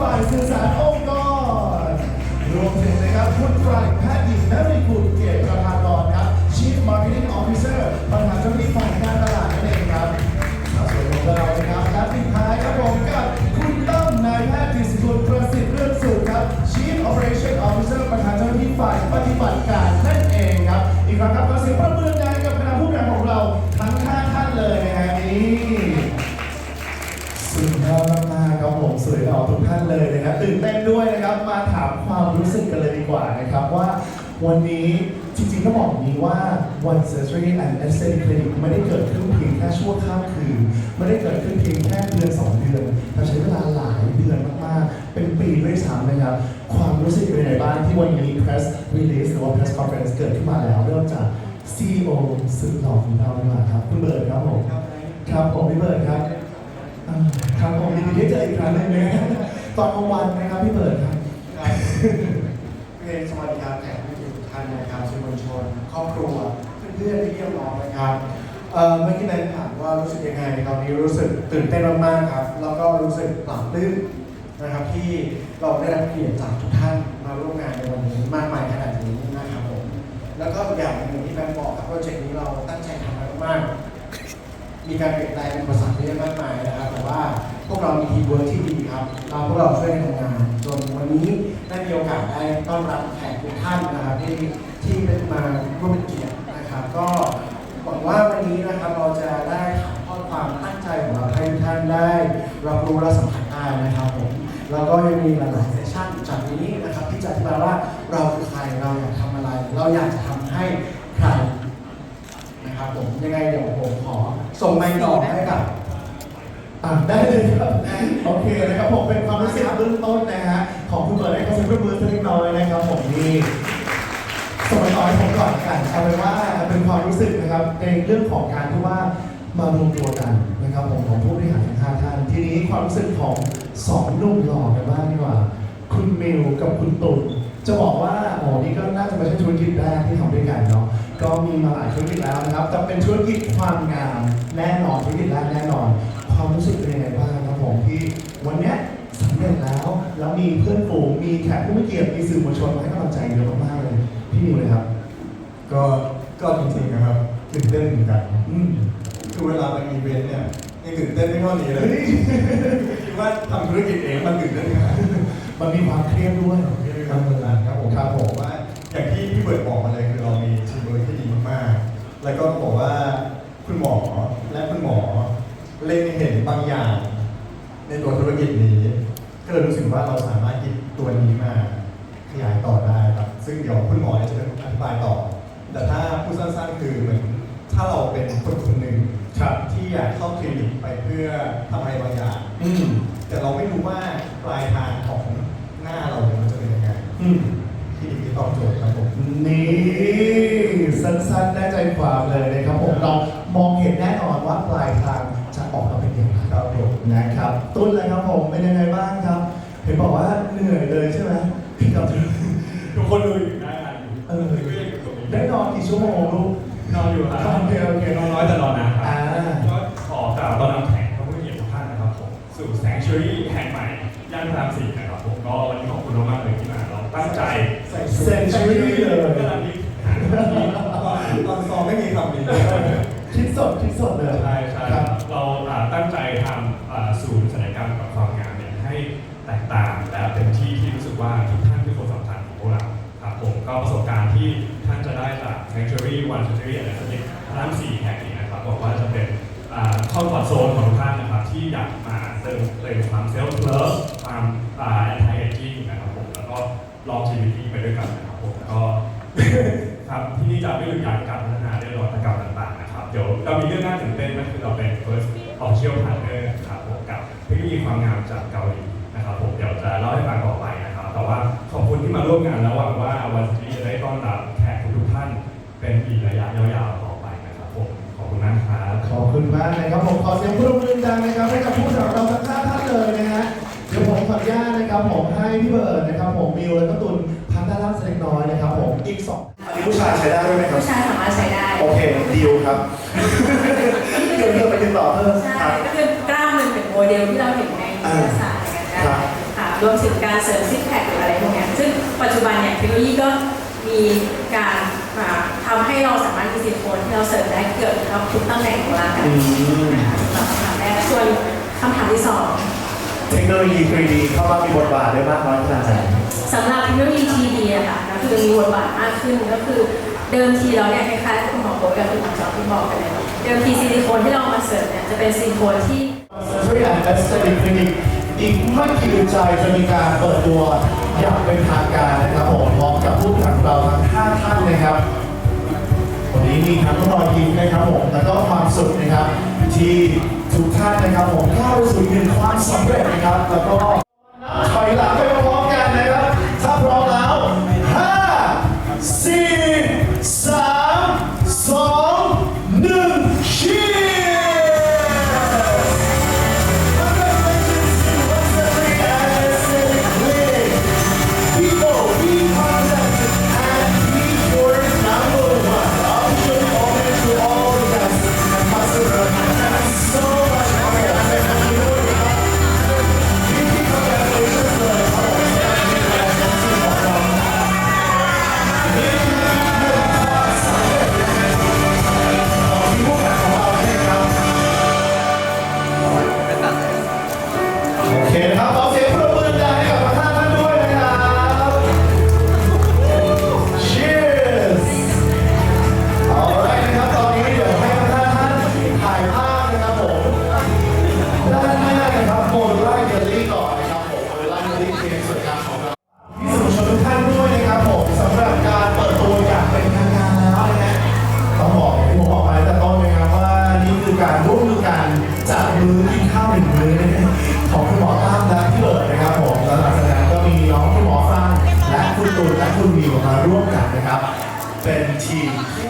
ฝ่ายสื่อสารองค์กรรวมถึงนะครับคุณฝ่ายแพทย์หญิงนริกุลเกียรติประภากรครับ Chief Marketing Officer ประธานเจ้าหน้าที่ฝ่ายการตลาดนั่นเองครับส่วนของเรานะครับและปิดท้ายครับผมกับคุณตั้มนายแพทย์กฤษกุลประสิทธิ์เรื่องสุขครับ Chief Operation Officer ประธานเจ้าหน้าที่ฝ่ายปฏิบัติการนั่นเองครับ อีกครั้งครับขอเสียงปรบมือดังกับคณะผู้บริหารของเราทั้งห้าท่านเลยนะฮะนี่สุดยอดมาก ครับผมสวยหล่อทุกท่านเลยนะครับตื่นเต้นด้วยนะครับมาถามความรู้สึกกันเลยดีกว่านะครับว่าวันนี้จริงๆต้องบอกอย่างนี้ว่า One Surgery and Aesthetic Clinic ไม่ได้เกิดขึ้นเพียงแค่ชั่วข้ามคืน ไม่ได้เกิดขึ้นเพียงแค่เดือนสองเดือนแต่ใช้เวลาหลายเดือนมากๆ เป็นปีด้วยซ้ำนะครับ ความรู้สึกเป็นยังไงบ้างที่วันนี้ press release หรือว่า press conference เกิดขึ้นมาแล้วเริ่มจาก CEO สุดหล่อของเราดีกว่าครับคุณเบิร์ดครับผมครับผมพี่เบิร์ดครับอ่า ครับผมยินดีที่เจออีกครั้งหนึงนะตอนกลางวันนะครับพี่เบิร์ดครับ ครับเรียนสวัสดีครับแขกผู้มีทุกท่านนะครับสื่อมวลชน ครอบครัว เพื่อนๆที่เยี่ยมน้องนะครับเอ่อเมื่อกี้นายถามว่ารู้สึกยังไง ตอนนี้รู้สึกตื่นเต้นมากๆครับ แล้วก็รู้สึกปลาบปลื้มนะครับ ที่เราได้รับเกียรติจากทุกท่านมาร่วมงานในวันนี้มากมายขนาดนี้นะครับผม แล้วก็อีกอย่างหนึ่งที่แฟนบอกครับโปรเจกต์นี้เราตั้งใจทำมากๆ มีการเปลี่ยนแปลงเป็นภาษาเยอะมากมายนะครับ แต่ว่าพวกเรามีทีมเวิร์คที่ดีครับ เราพวกเราช่วยกันทำงานจนวันนี้ได้มีโอกาสได้ต้อนรับแขกทุกท่านนะครับที่ที่เป็นมาร่วมเป็นเกียรตินะครับ ก็หวังว่าวันนี้นะครับเราจะได้ถ่ายทอดความตั้งใจของเราให้ทุกท่านได้รับรู้และสัมผัสได้นะครับผมแล้วก็ยังมีหลายๆเซสชั่นจากนี้นะครับที่จะอธิบายว่าเราคือใครเราอยากทำอะไร เราอยากจะทำให้ นะครับผมยังไงเดี๋ยวผมขอส่งไมค์ต่อให้กับอ่าได้เลยครับโอเคนะครับผมเป็นความรู้สึกเบื้องต้นนะฮะของคุณเบิร์ดให้เขาเซ็นเพื่อมือสักเล็กน้อยนะครับผมนี่สมัยต่อให้ผมก่อนกันเอาเป็นว่าเป็นความรู้สึกนะครับในเรื่องของการที่ว่ามารวมตัวกันนะครับผมของผู้บริหารทั้งห้าท่านทีนี้ความรู้สึกของสองหนุ่มหล่อกันบ้างดีกว่า คุณมิวกับคุณตุลจะบอกว่าโอ้นี่ก็น่าจะไม่ใช่ธุรกิจแรกที่ทำด้วยกันเนาะ ก็มีมาหลายธุรกิจแล้วนะครับแต่เป็นธุรกิจความงามแน่นอนธุรกิจแรกแน่นอน ความรู้สึกเป็นยังไงบ้างครับผมที่วันเนี้ยสำเร็จแล้ว แล้วมีเพื่อนฝูงมีแขกผู้มีเกียรติมีสื่อมวลชนมาให้กำลังใจเยอะมากๆเลยพี่มิวเลยครับ ก็ก็จริงๆนะครับตื่นเต้นเหมือนกันอืมคือเวลาไปอีเวนต์เนี่ยยังตื่นเต้นไม่เท่านี้เลยเฮ้ยคิดว่าทำธุรกิจเองมันตื่นเต้นขนาดนี้มันมีความเครียดด้วยครับผมครับผมครับผมว่าอย่างที่พี่เบิร์ดบอกมาเลย แล้วก็ต้องบอกว่าคุณหมอและคุณหมอเล็งเห็นบางอย่าง ในตัวธุรกิจนี้ ก็เลยรู้สึกว่าเราสามารถหยิบตัวนี้มาขยายต่อได้ครับ ซึ่งเดี๋ยวคุณหมอเนี่ยจะเป็นอธิบายต่อ แต่ถ้าพูดสั้นๆคือเหมือนถ้าเราเป็นคนคนหนึ่งครับที่อยากเข้าคลินิกไปเพื่อทำอะไรบางอย่างอืมแต่เราไม่รู้ว่าปลายทางของหน้าเราเนี่ยมันจะเป็นยังไงอืมคลินิกที่ตอบโจทย์ครับผมนี่ สั้นๆได้ใจความเลยนะครับผมเรามองเห็นแน่นอนว่าปลายทางจะออกมาเป็นอย่างไรครับผมนะครับตุ้นเลยครับผมเป็นยังไงบ้างครับ เห็นบอกว่าเหนื่อยเลยใช่ไหมกับทุกคนดูอยู่ได้านอยู่เออก็ยังอยู่ตรงนี้ได้นอนกี่ชั่วโมงลูกนอนอยู่ครับโอเคโอเคนอนน้อยแต่นอนนะครัอ่าก็ขอกล่าวต้อนรับแขกผู้มีเกียรติทุกท่านนะครับผมสู่แสงชูรี่แห่งใหม่ย่านพระรามสี่นะครับผมก็วันนี้ขอบคุณมากๆเลยที่มาเราตั้งใจใส่เซนชูรี่เลยกำลังนี้ ตอนตอนซ้อมไม่มีคำนี้คิดสดคิดสดเลย ใช่ใช่ครับเราอ่าตั้งใจทำอ่าศูนย์ศัลยกรรมกับความงามเนี่ยให้แตกต่างและเป็นที่ที่รู้สึกว่าทุกท่านคือคนสำคัญของพวกเราครับผมก็ประสบการณ์ที่ท่านจะได้จาก Sanctuary One Sanctuary และสติพระรามสี่แห่งนี้นะครับบอกว่าจะเป็นอ่าคอมฟอร์ทโซนของทุกท่านนะครับที่อยากมาเติมเต็มความเซลฟ์เลิฟความอ่า anti aging นะครับผมแล้วก็ longevity ไปด้วยกันนะครับผมแล้วก็ ครับที่นี่จะไม่หยุดยั้งการพัฒนาเรื่องนวัตกรรมต่างๆนะครับ เดี๋ยวเรามีเรื่องน่าตื่นเต้นก็คือเราเป็น first official partner ครับผมกับเทคโนโลยีความงามจากเกาหลีนะครับผมเดี๋ยวจะเล่าให้ฟังต่อไปนะครับ แต่ว่าขอบคุณที่มาร่วมงานแล้วหวังว่าวันนี้จะได้ต้อนรับแขกทุกๆท่านเป็นอีกระยะยาวๆต่อไปนะครับผมขอบคุณมากครับขอบคุณมากนะครับผมขอเสียงปรบมือดังนะครับให้กับผู้สำหรับเราทั้งห้าท่านเลยนะฮะเดี๋ยวผมขออนุญาตนะครับผมให้พี่เบิร์ดนะครับผมมิวแล้วก็ตุลพันด้านล่าเล็กน้อยนะครับ ผู้ชายสามารถใช้ได้ โอเคดีลครับเดี๋ยวเดี๋ยวไปติดต่อเพิ่มใช่ครับ ก็คือกล้ามมันเป็นโมเดลที่เราเห็นในวิทยาศาสตร์กันครัได้บค่ะรวมถึงการเสริมซิกแพคหรืออะไรพวกเนี้ยซึ่งปัจจุบันเนี่ยเทคโนโลยีก็มีการอ่าทำให้เราสามารถมีซิลิโคนที่เราเสริมได้เกือบทุกตำแหน่งของร่างกายอืมสำหรับคำถามแรกส่วนคำถามที่สอง เทคโนโลยี 3D เข้ามามีบทบาทได้มากน้อยขนาดไหน สำหรับเทคโนโลยี TD อะค่ะก็คือมีบทบาทมากขึ้นก็คือ เดิมทีเราเนี่ยคล้ายๆคุณหมอโบ๊ทกับคุณหมอจอมที่บอกไปเลยเดิมทีซิลิโคนที่เรามาเสริมเนี่ยจะเป็นซิลิโคนที่ Surgery and Aesthetic Clinic อีกไม่กี่ใจจะมีการเปิดตัวอย่างเป็นทางการนะครับผมพร้อมกับผู้แข่งเราทั้ง5ท่านนะครับ วันนี้มีทั้งรอยยิ้มนะครับผมแล้วก็ความสุขนะครับ ที่ทุกท่านนะครับผมก้าวไปสู่อีกหนึ่งความสำเร็จนะครับ แล้วก็ถอยหลังไป เป็นทีมผู้